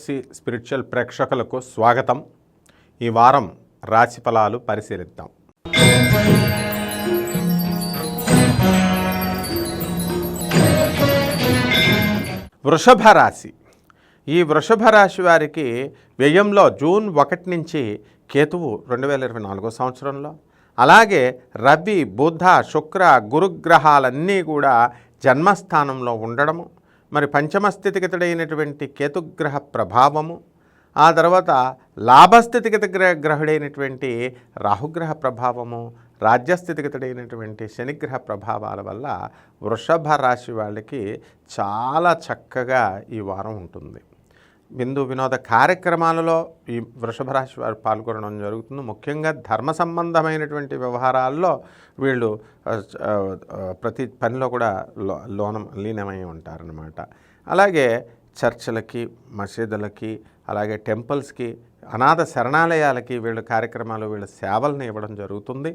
PFC spiritual ప్రేక్షకులకు స్వాగతం. ఈ వారం రాశి ఫలాలు పరిశీలిద్దాం. వృషభ రాశి. ఈ వృషభ రాశి వారికి వ్యయంలో జూన్ ఒకటి నుంచి కేతువు రెండు వేల ఇరవై నాలుగో సంవత్సరంలో అలాగే రవి బుధ శుక్ర గురుగ్రహాలన్నీ కూడా జన్మస్థానంలో ఉండడము మరి పంచమస్థితిగతుడైనటువంటి కేతుగ్రహ ప్రభావము ఆ తర్వాత లాభస్థితిగత గ్రహ గ్రహుడైనటువంటి రాహుగ్రహ ప్రభావము రాజ్యస్థితిగతుడైనటువంటి శనిగ్రహ ప్రభావాల వల్ల వృషభ రాశి వాళ్ళకి చాలా చక్కగా ఈ వారం ఉంటుంది. బిందు వినోద కార్యక్రమాలలో ఈ వృషభ రాశి వారు పాల్గొనడం జరుగుతుంది. ముఖ్యంగా ధర్మ సంబంధమైనటువంటి వ్యవహారాల్లో వీళ్ళు ప్రతి పనిలో కూడా లోనం లీనమై ఉంటారనమాట అలాగే చర్చలకి మసీదులకి అలాగే టెంపుల్స్కి అనాథ శరణాలయాలకి వీళ్ళు కార్యక్రమాలు వీళ్ళ సేవలను ఇవ్వడం జరుగుతుంది.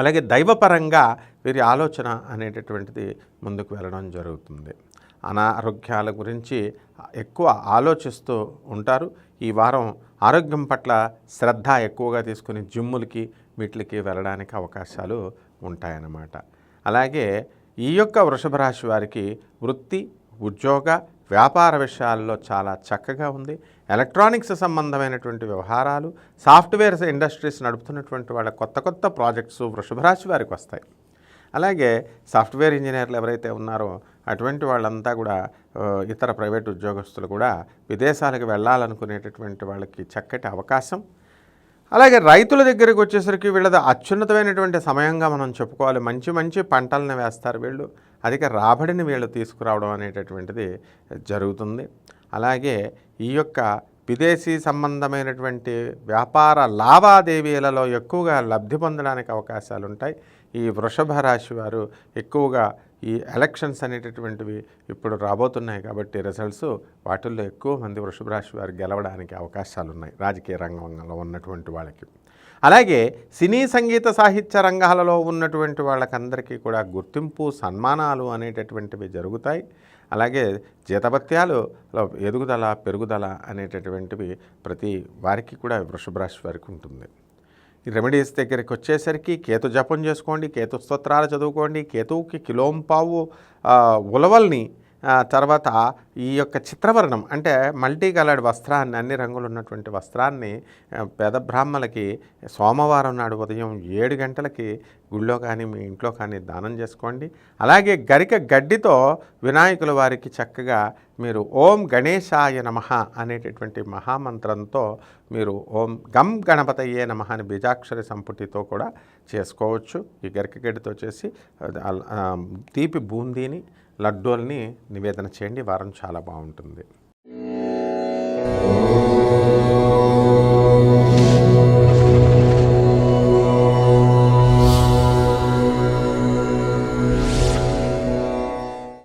అలాగే దైవపరంగా వీరి ఆలోచన అనేటటువంటిది ముందుకు వెళ్ళడం జరుగుతుంది. అనారోగ్యాల గురించి ఎక్కువ ఆలోచిస్తూ ఉంటారు. ఈ వారం ఆరోగ్యం పట్ల శ్రద్ధ ఎక్కువగా తీసుకుని జిమ్ములకి వీటికి వెళ్ళడానికి అవకాశాలు ఉంటాయన్నమాట. అలాగే ఈ యొక్క వృషభ రాశి వారికి వృత్తి ఉద్యోగ వ్యాపార విషయాల్లో చాలా చక్కగా ఉంది. ఎలక్ట్రానిక్స్ సంబంధమైనటువంటి వ్యవహారాలు సాఫ్ట్వేర్ ఇండస్ట్రీస్ నడుపుతున్నటువంటి వాళ్ళ కొత్త కొత్త ప్రాజెక్ట్స్ వృషభరాశి వారికి వస్తాయి. అలాగే సాఫ్ట్వేర్ ఇంజనీర్లు ఎవరైతే ఉన్నారో అటువంటి వాళ్ళంతా కూడా ఇతర ప్రైవేట్ ఉద్యోగస్తులు కూడా విదేశాలకు వెళ్ళాలనుకునేటటువంటి వాళ్ళకి చక్కటి అవకాశం. అలాగే రైతుల దగ్గరికి వచ్చేసరికి వీళ్ళది అత్యున్నతమైనటువంటి సమయంగా మనం చెప్పుకోవాలి. మంచి మంచి పంటలను వేస్తారు వీళ్ళు. అధిక రాబడిని వీళ్ళు తీసుకురావడం అనేటటువంటిది జరుగుతుంది. అలాగే ఈ యొక్క విదేశీ సంబంధమైనటువంటి వ్యాపార లావాదేవీలలో ఎక్కువగా లబ్ధి పొందడానికి అవకాశాలు ఉంటాయి ఈ వృషభ రాశి వారు ఎక్కువగా ఈ ఎలక్షన్స్ అనేటటువంటివి ఇప్పుడు రాబోతున్నాయి కాబట్టి రిజల్ట్స్ వాటిల్లో ఎక్కువ మంది వృషభ రాశి వారు గెలవడానికి అవకాశాలు ఉన్నాయి రాజకీయ రంగంలో ఉన్నటువంటి వాళ్ళకి. అలాగే సినీ సంగీత సాహిత్య రంగాలలో ఉన్నటువంటి వాళ్ళకందరికీ కూడా గుర్తింపు సన్మానాలు అనేటటువంటివి జరుగుతాయి. అలాగే జీతభత్యాలు ఎదుగుదల పెరుగుదల అనేటటువంటివి ప్రతి వారికి కూడా వృషభ రాశి వారికి ఉంటుంది. రెమెడీస్ దగ్గరికి వచ్చేసరికి కేతు జపం చేసుకోండి కేతు స్తోత్రాలు చదువుకోండి కేతువుకి కిలోంపావు ఉలవల్ని తర్వాత ఈ యొక్క చిత్రవర్ణం అంటే మల్టీ కలర్డ్ వస్త్రాన్ని అన్ని రంగులు ఉన్నటువంటి వస్త్రాన్ని పేద బ్రాహ్మలకి సోమవారం నాడు ఉదయం ఏడు గంటలకి గుళ్ళో కానీ మీ ఇంట్లో కానీ దానం చేసుకోండి. అలాగే గరిక గడ్డితో వినాయకుల వారికి చక్కగా మీరు ఓం గణేశాయ నమ అనేటటువంటి మహామంత్రంతో మీరు ఓం గం గణపతయ్యే నమ అని బీజాక్షరి సంపుటితో కూడా చేసుకోవచ్చు. ఈ గరిక గడ్డితో చేసి తీపి బూందీని లడ్డూల్ని నివేదన చేయండి. వారం చాలా బాగుంటుంది.